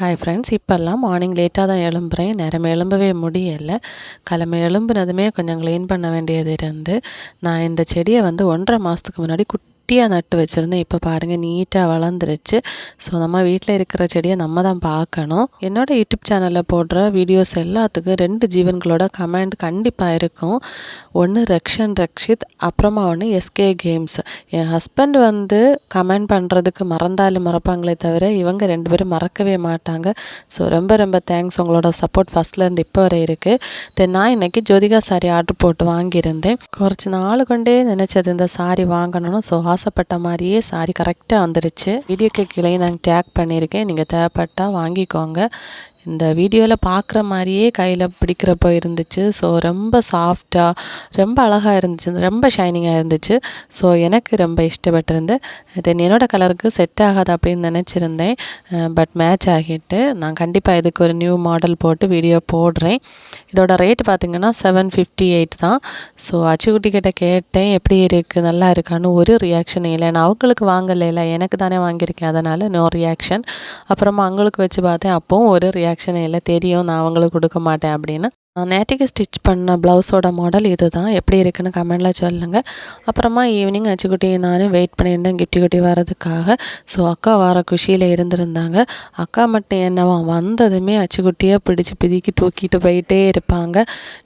Hi friends இப்போல்லாம் morning லேட்டாக தான் எழும்புறேன். நேரம் எழும்பவே முடியலை. கிளம்பி எழும்புனதுமே கொஞ்சம் க்ளீன் பண்ண வேண்டியது இருந்து நான் இந்த செடியை வந்து ஒன்றரை மாதத்துக்கு முன்னாடி குட் குட்டியாக நட்டு வச்சுருந்தேன். இப்போ பாருங்கள் நீட்டாக வளர்ந்துருச்சு. ஸோ நம்ம வீட்டில் இருக்கிற செடியை நம்ம தான் பார்க்கணும். என்னோட யூடியூப் சேனலில் போடுற வீடியோஸ் எல்லாத்துக்கும் ரெண்டு ஜீவன்களோட கமெண்ட் கண்டிப்பாக இருக்கும். ஒன்று ரக்ஷன் ரக்ஷித் அப்புறமா ஒன்று எஸ்கே கேம்ஸ் என் ஹஸ்பண்ட் வந்து கமெண்ட் பண்ணுறதுக்கு மறந்தாலும் மறப்பாங்களே தவிர இவங்க ரெண்டு பேரும் மறக்கவே மாட்டாங்க. ஸோ ரொம்ப ரொம்ப தேங்க்ஸ் உங்களோட சப்போர்ட் ஃபஸ்ட்லேருந்து இப்போ வரை இருக்குது தென் நான் இன்னைக்கு ஜோதிகா சாரி ஆர்டர் போட்டு வாங்கியிருந்தேன். குறைச்சி நாள் கொண்டே நினச்சது இந்த சாரி வாங்கணும்னு. ஸோ ஆசைப்பட்ட மாதிரியே சாரி கரெக்டாக வந்துருச்சு. வீடியோக்கு கீழே நான் டேக் பண்ணியிருக்கேன். நீங்கள் தேவைப்பட்டால் வாங்கிக்கோங்க. இந்த வீடியோவில் பார்க்குற மாதிரியே கையில் பிடிக்கிறப்போ இருந்துச்சு. ஸோ ரொம்ப சாஃப்டாக ரொம்ப அழகாக இருந்துச்சு. ரொம்ப ஷைனிங்காக இருந்துச்சு. ஸோ எனக்கு ரொம்ப இஷ்டப்பட்டிருந்து தென் என்னோடய கலருக்கு செட் ஆகாது அப்படின்னு நினச்சிருந்தேன். பட் மேட்ச் ஆகிட்டு நான் கண்டிப்பாக இதுக்கு ஒரு நியூ மாடல் போட்டு வீடியோ போடுறேன். இதோட ரேட் பார்த்திங்கன்னா செவன் ஃபிஃப்டி எயிட் தான். ஸோ அச்சுக்குட்டி கிட்ட கேட்டேன் எப்படி இருக்குது நல்லா இருக்கான்னு? ஒரு ரியாக்ஷன் இல்லை. நான் அவங்களுக்கு வாங்கலைல எனக்கு தானே வாங்கியிருக்கேன். அதனால் நோ ரியாக்ஷன் அப்புறமா அவங்களுக்கு வச்சு பார்த்தேன். அப்போவும் ஒரு ரியாக்ஷன் இல்லை தெரியும் நான் அவங்களுக்கு கொடுக்க மாட்டேன் அப்படின்னு. நான் நேற்றுக்கு ஸ்டிச் பண்ண ப்ளவுஸோட மாடல் இது தான் எப்படி இருக்குன்னு கமெண்டில் சொல்லுங்கள் அப்புறமா ஈவினிங் அச்சுக்குட்டி நானும் வெயிட் பண்ணியிருந்தேன் கிட்டி குட்டி வரதுக்காக ஸோ அக்கா வர குஷியில் இருந்திருந்தாங்க. அக்கா மட்டும் என்னவா வந்ததுமே அச்சுக்குட்டியாக பிடிச்சி பிதிக்கி தூக்கிட்டு போயிட்டே இருப்பாங்க.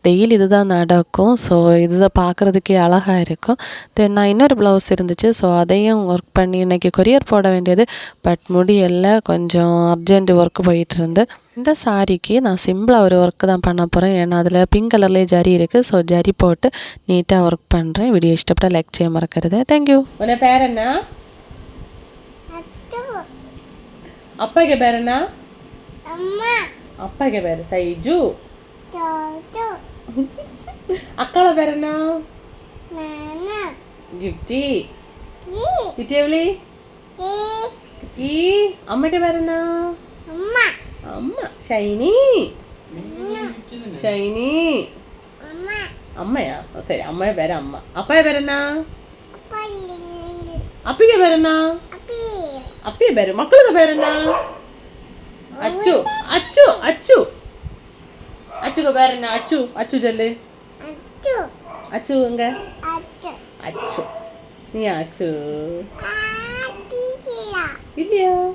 டெய்லி இதுதான் நடக்கும். ஸோ இதுதான் பார்க்குறதுக்கே அழகாக இருக்கும். தென் நான் இன்னொரு ப்ளவுஸ் இருந்துச்சு. ஸோ அதையும் ஒர்க் பண்ணி இன்றைக்கி கொரியர் போட வேண்டியது. பட் முடியலை கொஞ்சம் அர்ஜென்ட் ஒர்க் போயிட்டு இருந்து. இந்த சாரிக்கு நான் சிம்பிளாக ஒரு ஒர்க்கு தான் பண்ண போகிறேன் ஏன்னா அதில் பிங்க் கலர்லேயே ஜரி இருக்குது ஸோ ஜரி போட்டு நீட்டாக ஒர்க் பண்ணுறேன் வீடியோ இஷ்டப்பட்ட லைக் செய்ய மறக்கிறது தேங்க்யூ உன பேர் என்ன அப்பாக்கு பேர் என்ன அப்பாக்கு பேர் சைஜு அக்கால பேர் என்ன கிஃப்டி கிஃப்டி எவ்வளி கிஃப்டி அம்மாட்ட பேர் என்ன அம்மா അമ്മ. ഷൈനി. ഷൈനി. അമ്മയാ? ശരി. അമ്മയെ പേര അമ്മ. അപ്പയെ പേരെന്നാ? അപ്പിയെ പേരെന്നാ? അപ്പിയെ പേര്. മക്കളുടെ പേരെന്നാ? അച്ചു. അച്ചു. അച്ചു. അച്ചു പേരെന്നാ? അച്ചു. അച്ചു ചെല്ല്. അച്ചു എങ്ക? അച്ചു. നീ അച്ചു. ഇല്ലയോ?